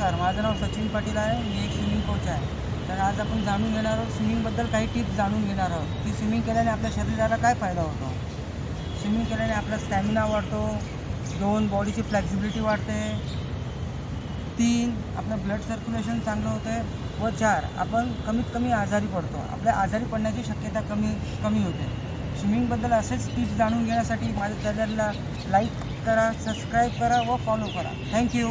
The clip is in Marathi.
नमस्कार माझं नाव सचिन पाटील आहे मी एक स्विमिंग कोच आहे. तर आज आपण जाणून घेणार आहोत स्विमिंगबद्दल काही टिप्स जाणून घेणार आहोत. की स्विमिंग केल्याने आपल्या शरीराला काय फायदा होतो? स्विमिंग केल्याने आपला स्टॅमिना वाढतो दोन बॉडीची फ्लेक्झिबिलिटी वाढते तीन आपलं ब्लड सर्क्युलेशन चांगलं होते व चार आपण कमीत कमी आजारी पडतो. आपल्या आजारी पडण्याची शक्यता कमी कमी होते. स्विमिंगबद्दल असेच टिप्स जाणून घेण्यासाठी माझ्या चॅनलला लाईक करा सबस्क्राईब करा व फॉलो करा. थँक्यू